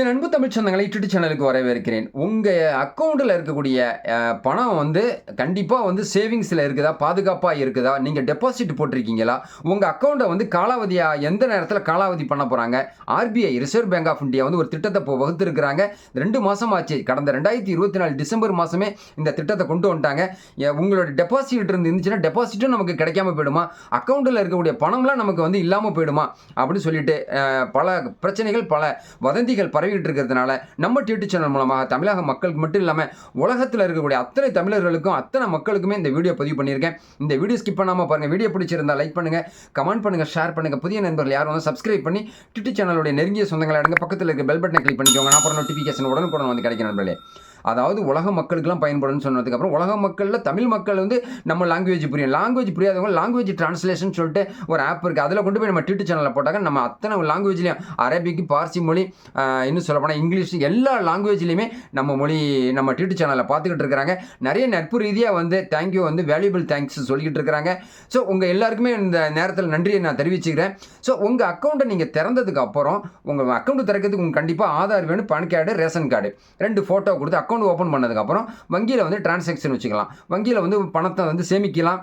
என் அன்பு தமிழ் சொந்தங்களை யூடியூப் சேனலுக்கு வரவேற்கிறேன். உங்கள் அக்கௌண்ட்டில் இருக்கக்கூடிய பணம் வந்து கண்டிப்பாக வந்து சேவிங்ஸில் இருக்குதா? பாதுகாப்பாக இருக்குதா? நீங்கள் டெபாசிட் போட்டிருக்கீங்களா? உங்கள் அக்கௌண்ட்டை வந்து காலாவதியாக எந்த நேரத்தில் காலாவதி பண்ண போகிறாங்க RBI reserve bank of India வந்து ஒரு திட்டத்தை இப்போ வகுத்துருக்குறாங்க. ரெண்டு மாதம் ஆச்சு. கடந்த ரெண்டாயிரத்தி இருபத்தி நாலு டிசம்பர் மாதமே இந்த திட்டத்தை கொண்டு வந்துட்டாங்க. உங்களோட டெபாசிட் இருந்து இருந்துச்சுன்னா டெபாசிட்டும் நமக்கு கிடைக்காம போயிடுமா? அக்கௌண்ட்டில் இருக்கக்கூடிய பணம்லாம் நமக்கு வந்து இல்லாமல் போயிடுமா? அப்படின்னு சொல்லிட்டு பல பிரச்சனைகள் பல வதந்திகள் பரவிட்டு இருக்கிறதுனால நம்ம டியூட்டி சேனல் மூலமாக தமிழக மக்களுக்கு மட்டும் இல்லாமல் உலகத்தில் இருக்கக்கூடிய அத்தனை தமிழர்களுக்கும் அத்தனை மக்களுக்குமே இந்த வீடியோ பதிவு பண்ணியிருக்கேன். இந்த வீடியோ ஸ்கிப் பண்ணாமல் பாருங்கள் வீடியோ பிடிச்சிருந்தா லைக் பண்ணுங்கள் கமெண்ட் பண்ணுங்கள் ஷேர் பண்ணுங்கள் புதிய நண்பர்கள் யாரும் வந்து சப்ஸ்கிரைப் பண்ணி டியூட்டி சேனலுடைய நெருங்கிய சொந்தங்களை அடங்க பக்கத்தில் இருக்க பெல் பட்டனை கிளிக் பண்ணிக்கோங்க. நான் அப்புறம் நோட்டிஃபிகேஷன் உடனுக்குடன் வந்து கிடைக்கும் நண்பர்களே. அதாவது உலக மக்களுக்கெல்லாம் பயன்படும்னு சொன்னதுக்கப்புறம் உலக மக்களில் தமிழ் மக்கள் வந்து நம்ம லாங்குவேஜ் புரியும். லாங்குவேஜ் புரியாதவங்க லாங்குவேஜ் டிரான்ஸ்லேஷன் சொல்லிட்டு ஒரு ஆப் இருக்குது அதில் கொண்டு போய் நம்ம டியூட்டர் சேனலில் போட்டாங்க நம்ம அத்தனை லாங்குவேஜ்லேயும் அரபிக் பார்சி மொழி இன்னும் சொல்லப்போனால் இங்கிலீஷ் எல்லா லாங்குவேஜ்லேயுமே நம்ம மொழி நம்ம டியூட்டர் சேனலில் பார்த்துக்கிட்டு இருக்கிறாங்க. நிறைய நட்பு ரீதியாக வந்து தேங்க்யூ வந்து வேல்யூபிள் தேங்க்ஸ் சொல்லிக்கிட்டு இருக்கிறாங்க. ஸோ உங்கள் எல்லாருக்குமே இந்த நேரத்தில் நன்றியை நான் தெரிவிச்சுக்கிறேன். ஸோ உங்கள் அக்கௌண்ட்டை நீங்கள் திறந்ததுக்கு அப்புறம் உங்கள் அக்கௌண்ட் திறக்கிறதுக்கு உங்களுக்கு கண்டிப்பாக ஆதார் வேணும் பான் கார்டு ரேஷன் கார்டு ரெண்டு ஃபோட்டோ கொடுத்து அக்கௌண்ட் ஓப்பன் பண்ணதுக்கப்புறம் வங்கியில் வந்து டிரான்சாக்ஷன் வச்சுக்கலாம். வங்கியில் வந்து பணத்தை வந்து சேமிக்கலாம்.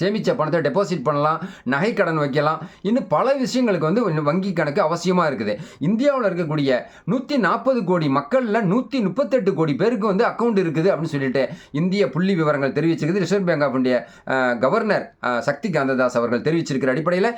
சேமித்த பணத்தை டெபாசிட் பண்ணலாம் நகை கடன் வைக்கலாம். இன்னும் பல விஷயங்களுக்கு வந்து வங்கி கணக்கு அவசியமாக இருக்குது. இந்தியாவில் இருக்கக்கூடிய நூற்றி நாற்பது கோடி மக்களில் நூற்றி முப்பத்தெட்டு கோடி பேருக்கு வந்து அக்கௌண்ட் இருக்குது அப்படின்னு சொல்லிட்டு இந்திய புள்ளி விவரங்கள் தெரிவிச்சிருக்குது. Reserve bank of India governor Shakti Kantadas அவர்கள் தெரிவிச்சிருக்கிற அடிப்படையில்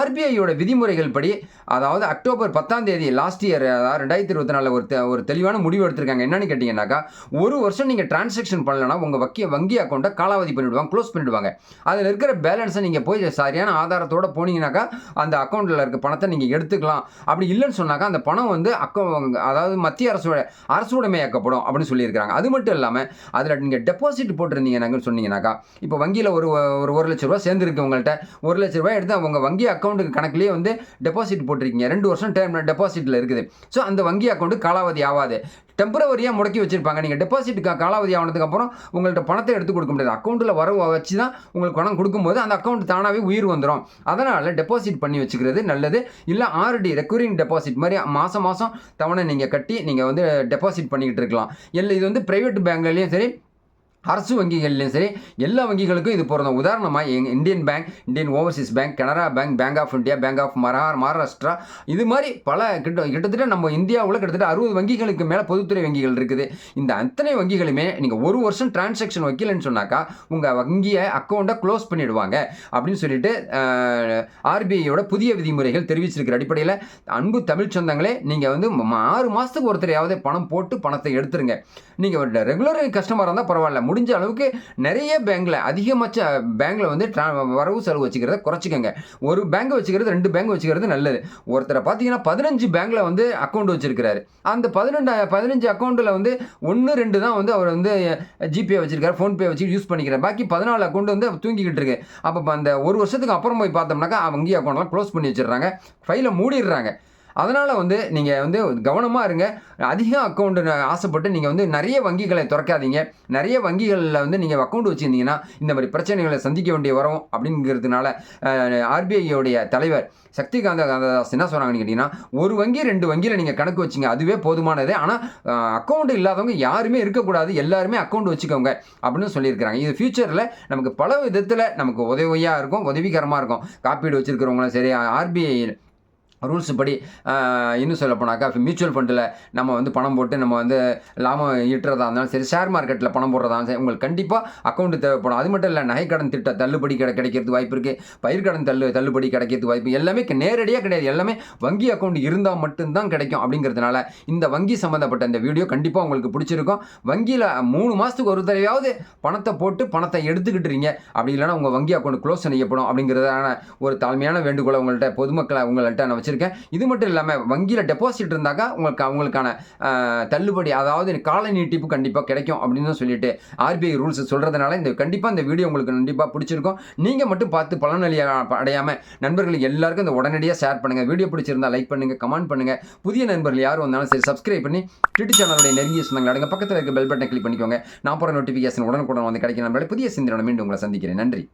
ஆர்பிஐயோட விதிமுறைகள் படி அதாவது அக்டோபர் பத்தாம் தேதி லாஸ்ட் இயர் அதாவது ரெண்டாயிரத்தி இருபத்தி நாலில் ஒரு ஒரு தெளிவான முடிவு எடுத்திருக்காங்க. என்னன்னு கேட்டிங்கன்னாக்கா ஒரு வருஷம் நீங்கள் டிரான்சாக்ஷன் பண்ணலன்னா உங்கள் வங்கி வங்கி அக்கௌண்ட்டை காலாவதி பண்ணிவிடுவாங்க க்ளோஸ் பண்ணிவிடுவாங்க அதில் இருக்கிற பேலன்ஸை நீங்கள் போய் சரியான ஆதாரத்தோட போனீங்கன்னாக்கா அந்த அக்கௌண்ட்டில் இருக்க பணத்தை நீங்கள் எடுத்துக்கலாம். அப்படி இல்லைன்னு சொன்னாக்கா அந்த பணம் வந்து அக்கௌ அதாவது மத்திய அரசோட அரசுடைமையாக்கப்படும் அப்படின்னு சொல்லியிருக்காங்க அது மட்டும் இல்லாமல் அதில் நீங்கள் டெபாசிட் போட்டிருந்தீங்கன்னாங்கன்னு சொன்னீங்கன்னாக்கா இப்போ வங்கியில் ஒரு ஒரு ஒரு லட்ச ரூபா சேர்ந்துருக்கு உங்கள்கிட்ட ஒரு லட்ச ரூபாய் எடுத்து அவங்க வங்கி அக்கௌண்ட்டுக்கு கணக்குலேயே வந்து டெபாசிட் போட்டிருக்கீங்க. ரெண்டு வருஷம் டைம் டெபாசிட்டில் இருக்குது. ஸோ அந்த வங்கி அக்கௌண்ட்டு காலாவதி ஆகாது. டெம்பரவரியாக முடக்கி வச்சிருப்பாங்க. நீங்கள் டெபாசிட் காலாவதி ஆனதுக்கு அப்புறம் உங்கள்கிட்ட பணத்தை எடுத்து கொடுக்க முடியாது. அக்கௌண்ட்டில் வர வச்சு தான் உங்களுக்கு பணம் கொடுக்கும்போது அந்த அக்கௌண்ட் தானாகவே உயிர் வந்துடும் அதனால் டெபாசிட் பண்ணி வச்சுக்கிறது நல்லது. இல்லை ஆர்டி ரெக்கரிங் டெபாசிட் மாதிரி மாதம் மாதம் தவணை நீங்கள் கட்டி நீங்கள் வந்து டெபாசிட் பண்ணிக்கிட்டு இருக்கலாம். இல்லை இது வந்து ப்ரைவேட் பேங்க்லேயும் சரி அரசு வங்கிகள்லையும் சரி எல்லா வங்கிகளுக்கும் இது பொருந்தும். உதாரணமாக எங்கள் Indian bank Indian overseas bank Canara bank bank of India bank of மரா Maharashtra இது மாதிரி பல கிட்ட கிட்டத்தட்ட நம்ம இந்தியாவில் கிட்டத்தட்ட அறுபது வங்கிகளுக்கு மேலே பொதுத்துறை வங்கிகள் இருக்குது. இந்த அத்தனை வங்கிகளுமே நீங்கள் ஒரு வருஷம் டிரான்சாக்ஷன் வைக்கலன்னு சொன்னாக்கா உங்கள் வங்கியை அக்கௌண்ட்டை க்ளோஸ் பண்ணிவிடுவாங்க அப்படின்னு சொல்லிட்டு ஆர்பிஐயோட புதிய விதிமுறைகள் தெரிவிச்சிருக்கிற அடிப்படையில் அன்பு தமிழ் சொந்தங்களே நீங்கள் வந்து ஆறு மாதத்துக்கு ஒருத்தரையாவது பணம் போட்டு பணத்தை எடுத்துருங்க. நீங்கள் ரெகுலர் கஸ்டமராக இருந்தால் பரவாயில்ல. முடிஞ்ச அளவுக்கு நிறைய பேங்க்கில் அதிகபட்ச பேங்க்கில் வந்து ட்ரா வரவு செலவு வச்சுக்கிறத குறைச்சிக்கோங்க. ஒரு பேங்க் வச்சுக்கிறது ரெண்டு பேங்க் வச்சுக்கிறது நல்லது. ஒருத்தரை பார்த்தீங்கன்னா பதினஞ்சு பேங்க்கில் வந்து அக்கௌண்ட் வச்சுருக்கிறாரு. அந்த பதினெண்டு பதினஞ்சு அக்கௌண்ட்டில் வந்து ஒன்று ரெண்டு தான் வந்து அவர் வந்து ஜிபே வச்சுருக்காரு ஃபோன்பே வச்சு யூஸ் பண்ணிக்கிறார். பாக்கி பதினாலு அக்கௌண்ட் வந்து தூங்கிக்கிட்டு இருக்கு. அப்போ அந்த ஒரு வருஷத்துக்கு அப்புறம் போய் பார்த்தோம்னாக்கா அவங்க அக்கௌண்ட்லாம் க்ளோஸ் பண்ணி வச்சிடுறாங்க. ஃபைலை மூடிடுறாங்க. அதனால் வந்து நீங்கள் வந்து கவனமாக இருங்க. அதிக அக்கௌண்ட் ஆசைப்பட்டு நீங்கள் வந்து நிறைய வங்கிகளை திறக்காதீங்க. நிறைய வங்கிகளில் வந்து நீங்கள் அக்கௌண்ட் வச்சுருந்தீங்கன்னா இந்த மாதிரி பிரச்சனைகளை சந்திக்க வேண்டிய வரும் அப்படிங்கிறதுனால ஆர்பிஐயோடைய தலைவர் சக்திகாந்த காந்ததாஸ் என்ன சொன்னாங்கன்னு கேட்டிங்கன்னா ஒரு வங்கி ரெண்டு வங்கியில் நீங்கள் கணக்கு வச்சிங்க அதுவே போதுமானது. ஆனால் அக்கௌண்ட் இல்லாதவங்க யாருமே இருக்கக்கூடாது. எல்லாருமே அக்கௌண்ட் வச்சுக்கோங்க அப்படின்னு சொல்லியிருக்கிறாங்க. இது ஃபியூச்சரில் நமக்கு பல விதத்தில் நமக்கு உதவியாக இருக்கும் உதவிகரமாக இருக்கும். காப்பீடு வச்சுருக்கிறவங்களும் சரி ஆர்பிஐ ரூல்ஸ் படி இன்னும் சொல்ல போனாக்கா மியூச்சுவல் ஃபண்டில் நம்ம வந்து பணம் போட்டு நம்ம வந்து லாபம் ஈட்டுறதா இருந்தாலும் சரி ஷேர் மார்க்கெட்டில் பணம் போடுறதா இருந்தாலும் சரி உங்களுக்கு கண்டிப்பாக அக்கௌண்ட் தேவைப்படும். அது மட்டும் இல்லை நகைக்கடன் திட்ட தள்ளுபடி கிடை கிடைக்கிறது வாய்ப்பு இருக்குது பயிர்க்கடன் தள்ளு தள்ளுபடி கிடைக்கிறது வாய்ப்பு எல்லாமே நேரடியாக கிடையாது. எல்லாமே வங்கி அக்கௌண்ட் இருந்தால் மட்டும்தான் கிடைக்கும் அப்படிங்கிறதுனால இந்த வங்கி சம்மந்தப்பட்ட இந்த வீடியோ கண்டிப்பாக உங்களுக்கு பிடிச்சிருக்கும். வங்கியில் மூணு மாதத்துக்கு ஒரு தடவையாவது பணத்தை போட்டு பணத்தை எடுத்துக்கிட்டுறீங்க. அப்படி இல்லைன்னா உங்கள் வங்கி அக்கௌண்ட் க்ளோஸ் செய்யப்படும் அப்படிங்கிறதான ஒரு தாழ்மையான வேண்டுகோளை உங்கள்கிட்ட பொதுமக்களை உங்கள்கிட்ட நம்ம வச்சுருக்கேன். இது மட்டும் இல்லாமல் வங்கியில் டெபாசிட் இருந்தாக்கா உங்களுக்கு அவங்களுக்கான தள்ளுபடி அதாவது கால நீட்டிப்பு கண்டிப்பாக கிடைக்கும் அப்படின்னு சொல்லிட்டு ஆர்பிஐ ரூல்ஸ் சொல்கிறதுனால இந்த கண்டிப்பாக இந்த வீடியோ உங்களுக்கு கண்டிப்பாக பிடிச்சிருக்கும். நீங்கள் மட்டும் பார்த்து பலனளி அடையாமல் நண்பர்களுக்கு எல்லாருக்கும் இந்த உடனடியாக ஷேர் பண்ணுங்கள் வீடியோ பிடிச்சிருந்தா லைக் பண்ணுங்கள் கமெண்ட் பண்ணுங்கள் புதிய நண்பர்கள் யாரும் வந்தாலும் சரி சப்ஸ்கிரைப் பண்ணி ட்விட்டர் சேனலுடைய நெருங்கிய சொந்தங்கள் அடங்க பக்கத்தில் இருக்க பெல் பட்டனை கிளிக் பண்ணிக்கோங்க. நான் போகிற நோட்டிஃபிகேஷன் உடனுக்குடன் வந்து கிடைக்கிற நண்பர்களே புதிய சிந்தனை மீண்டும் உங்களை சந்திக்கிறேன். நன்றி.